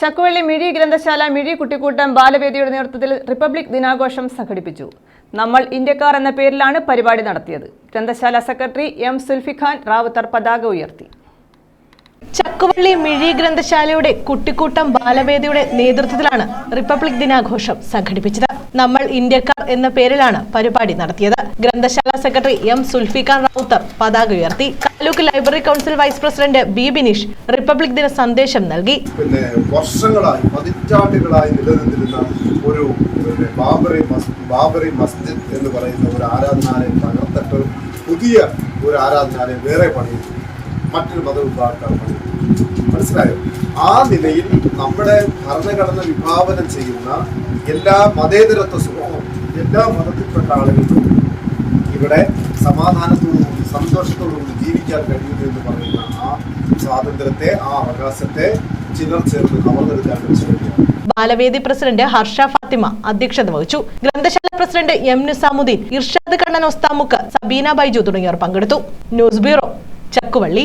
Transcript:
ചക്കുവള്ളി മിഴി ഗ്രന്ഥശാല മിഴി കുട്ടിക്കൂട്ടം ബാലവേദിയുടെ നേതൃത്വത്തിൽ റിപ്പബ്ലിക് ദിനാഘോഷം സംഘടിപ്പിച്ചു. നമ്മൾ ഇന്ത്യക്കാർ എന്ന പേരിലാണ് പരിപാടി നടത്തിയത്. ഗ്രന്ഥശാല സെക്രട്ടറി എം സുൽഫിഖാൻ റാവുത്തർ പതാക ഉയർത്തി. ചക്കുവള്ളി മിഴി ഗ്രന്ഥശാലയുടെ കുട്ടിക്കൂട്ടം ബാലവേദിയുടെ നേതൃത്വത്തിലാണ് റിപ്പബ്ലിക് ദിനാഘോഷം സംഘടിപ്പിച്ചത്. നമ്മൾ ഇന്ത്യക്കാർ എന്ന പേരിലാണ് പരിപാടി നടത്തിയത്. ഗ്രന്ഥശാല സെക്രട്ടറി എം സുൽഫിഖാൻ റാവുത്തർ പതാക ഉയർത്തി. Taluk library council vice president B Bineesh republic ദിന സന്ദേശം നൽകി. പിന്നെ വർഷങ്ങളായി പതിറ്റാണ്ടുകളായി നിലനിന്നിരുന്ന ഒരു ബാബറി ബാബറി മസ്ജിദ് എന്ന് പറയുന്ന ഒരു ആരാധനാലയം തകർത്തിട്ട് പുതിയ ഒരു ആരാധനാലയം വേറെ പണിയുന്നു. മറ്റൊരു മതവിഭാഗക്കാർ പണിയുന്നു. മനസ്സിലായോ? ആ നിലയിൽ നമ്മുടെ ഭരണഘടന വിഭാവനം ചെയ്യുന്ന എല്ലാ മതേതരത്വ സ്വഭാവം എല്ലാ മതത്തിൽപ്പെട്ട ആളുകൾക്കും ഇവിടെ സമാധാനത്തോടുകൂടി സന്തോഷത്തോടുകൂടി ജീവിക്കാൻ കഴിയുന്നു എന്ന് പറയുന്ന ആ സ്വാതന്ത്ര്യത്തെ ആ അവകാശത്തെ ചിലർ ചേർന്ന് കവർന്നെടുക്കാൻ ശ്രമിക്കുകയാണ് ബാലവേദി പ്രസിഡന്റ് ഹർഷ ഫാത്തിമ അധ്യക്ഷത വഹിച്ചു. ഗ്രന്ഥശാല പ്രസിഡന്റ് എം നിസാമുദ്ദീൻ ഇർഷാദ് കണ്ണൻ ഒസ്താമുക്ക് സബീന ബൈജു തുടങ്ങിയവർ പങ്കെടുത്തു. News bureau Chakkuvally.